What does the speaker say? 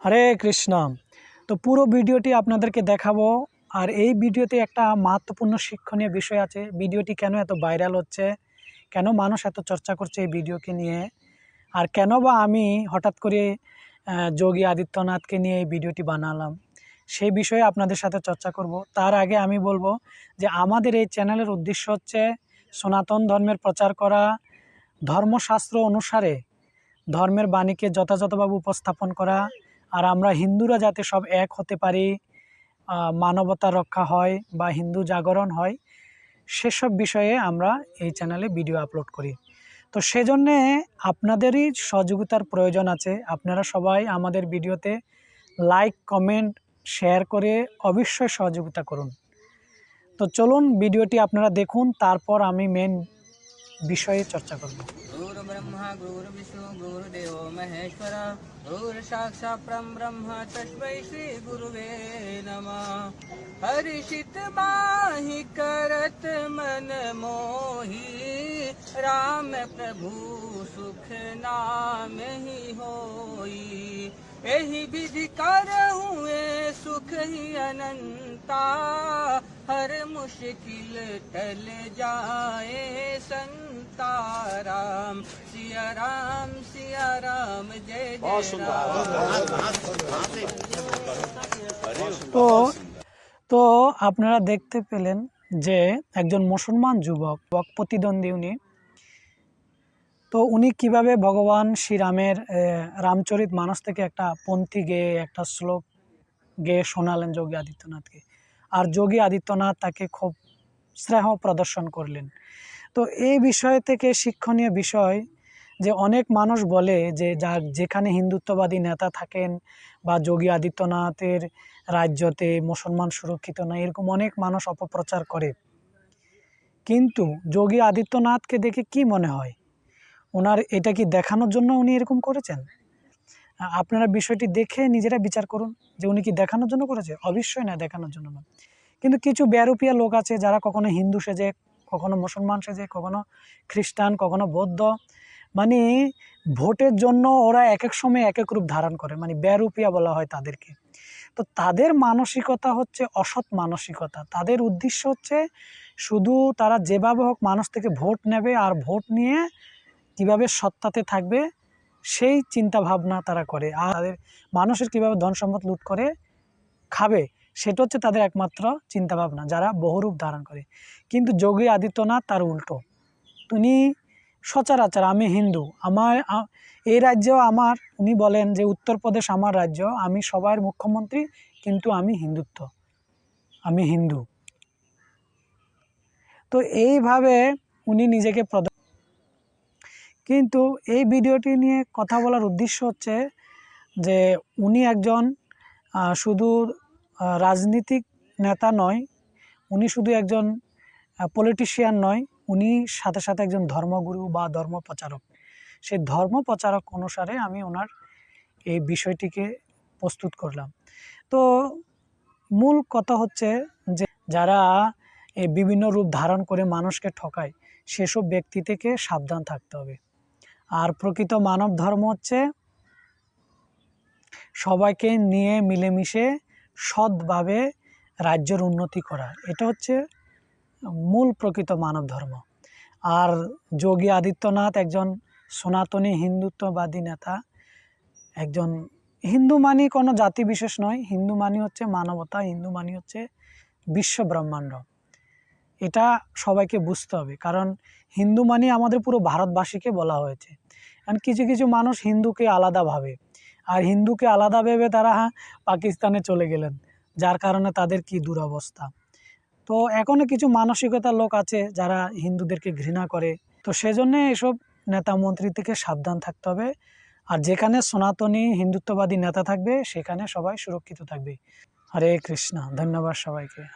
হরে কৃষ্ণ। তো পুরো ভিডিওটি আপনাদেরকে দেখাবো, আর এই ভিডিওতে একটা মাহাত্মপূর্ণ শিক্ষণীয় বিষয় আছে। ভিডিওটি কেন এত ভাইরাল হচ্ছে? কেন মানুষ এত চর্চা করছে এই ভিডিওকে নিয়ে? আর কেন বা আমি হঠাৎ করে যোগী আদিত্যনাথকে নিয়ে এই ভিডিওটি বানালাম? সেই বিষয়ে আপনাদের সাথে চর্চা করব। তার আগে আমি বলব যে আমাদের এই চ্যানেলের উদ্দেশ্য হচ্ছে সনাতন ধর্মের প্রচার করা, ধর্মশাস্ত্র অনুসারে ধর্মের বাণীকে যথাযথভাবে উপস্থাপন করা, আর আমরা হিন্দুরা যাতে সব এক হতে পারি মানবতা রক্ষা হয় বা হিন্দু জাগরণ হয়, সেসব বিষয়ে আমরা এই চ্যানেলে ভিডিও আপলোড করি। তো সেজন্যে আপনাদেরই সহযোগিতার প্রয়োজন আছে। আপনারা সবাই আমাদের ভিডিওতে লাইক, কমেন্ট, শেয়ার করে অবশ্যই সহযোগিতা করুন। তো চলুন ভিডিওটি আপনারা দেখুন, তারপর আমি মেন বিষয়ে চর্চা করব। গুরু ব্রহ্মা গুরু বিষ্ণু হরিষিত করত মন রাম প্রভু সুখ নাম হি হো एहि विधि कर हुए सुख ही अनंता हर मुश्किल टल जाए संता राम सिया राम सिया राम जय बहुत जय सुंदर राम তো তো আপনারা দেখতে পেলেন যে একজন মুসলমান যুবক বক প্রতিদ্বন্দ্বী উনি তো উনি কীভাবে ভগবান শ্রীরামের রামচরিত মানস থেকে একটা পন্থী গেয়ে একটা শ্লোক গেয়ে শোনালেন যোগী আদিত্যনাথকে। আর যোগী আদিত্যনাথ তাকে খুব স্নেহ প্রদর্শন করলেন। তো এই বিষয় থেকে শিক্ষণীয় বিষয় যে অনেক মানুষ বলে যে যা, যেখানে হিন্দুত্ববাদী নেতা থাকেন বা যোগী আদিত্যনাথের রাজ্যতে মুসলমান সুরক্ষিত নয়, এরকম অনেক মানুষ অপপ্রচার করে। কিন্তু যোগী আদিত্যনাথকে দেখে কি মনে হয়? ওনার এটা কি দেখানোর জন্য উনি এরকম করেছেন? আপনারা বিষয়টি দেখে নিজেরা বিচার করুন যে উনি কি দেখানোর জন্য করেছে। অবশ্যই না, দেখানোর জন্য না। কিন্তু কিছু বেরুপিয়া লোক আছে যারা কখনো হিন্দু সেজে, কখনো মুসলমান সেজে, কখনো খ্রিস্টান, কখনো বৌদ্ধ। মানে ভোটের জন্য ওরা এক এক সময় এক এক রূপ ধারণ করে মানে বেরুপিয়া বলা হয় তাদেরকে। তো তাদের মানসিকতা হচ্ছে অসৎ মানসিকতা। তাদের উদ্দেশ্য হচ্ছে শুধু তারা যেভাবে হোক মানুষ থেকে ভোট নেবে আর ভোট নিয়ে কীভাবে সত্তাতে থাকবে, সেই চিন্তা ভাবনা তারা করে। আর তাদের মানুষের কীভাবে ধন সম্পদ লুট করে, খাবে, সেটা হচ্ছে তাদের একমাত্র চিন্তা ভাবনা যারা বহুরূপ ধারণ করে। কিন্তু যোগী আদিত্যনাথ তার উল্টো। তিনি সচরাচর, আমি হিন্দু, আমার এই রাজ্যেও আমার, উনি বলেন যে, উত্তরপ্রদেশ আমার রাজ্য, আমি সবার মুখ্যমন্ত্রী, কিন্তু আমি হিন্দুত্ব, আমি হিন্দু। তো এইভাবে উনি নিজেকে প্রদ কিন্তু এই ভিডিওটি নিয়ে কথা বলার উদ্দেশ্য হচ্ছে যে উনি একজন শুধু রাজনীতিক নেতা নয়, উনি শুধু একজন পলিটিশিয়ান নয়, উনি সাথে সাথে একজন ধর্মগুরু বা ধর্ম প্রচারক। সেই ধর্ম প্রচারক অনুসারে আমি ওনার এই বিষয়টিকে প্রস্তুত করলাম। তো মূল কথা হচ্ছে যে যারা এই বিভিন্ন রূপ ধারণ করে মানুষকে ঠকায়, সেসব ব্যক্তি থেকে সাবধান থাকতে হবে। আর প্রকৃত মানব ধর্ম হচ্ছে সবাইকে নিয়ে মিলেমিশে সৎভাবে রাজ্যের উন্নতি করা। এটা হচ্ছে মূল প্রকৃত মানব ধর্ম। আর যোগী আদিত্যনাথ একজন সনাতনী হিন্দুত্ববাদী নেতা, একজন হিন্দু মানি কোনো জাতি বিশেষ নয়, হিন্দু মানি হচ্ছে মানবতা, হিন্দু মানি হচ্ছে বিশ্ব ব্রহ্মাণ্ড। এটা সবাইকে বুঝতে হবে। কারণ হিন্দু মানি আমাদের পুরো ভারতবাসীকে বলা হয়েছে। কারণ কিছু কিছু মানুষ হিন্দুকে আলাদা ভাবে। আর হিন্দুকে আলাদা ভেবে তারা পাকিস্তানে চলে গেলেন, যার কারণে তাদের কি দুরবস্থা। তো এখনও কিছু মানসিকতার লোক আছে যারা হিন্দুদেরকে ঘৃণা করে। তো সেজন্য এসব নেতা মন্ত্রী থেকে সাবধান থাকতে হবে। আর যেখানে সনাতনী হিন্দুত্ববাদী নেতা থাকবে, সেখানে সবাই সুরক্ষিত থাকবে। হরে কৃষ্ণ, ধন্যবাদ সবাইকে।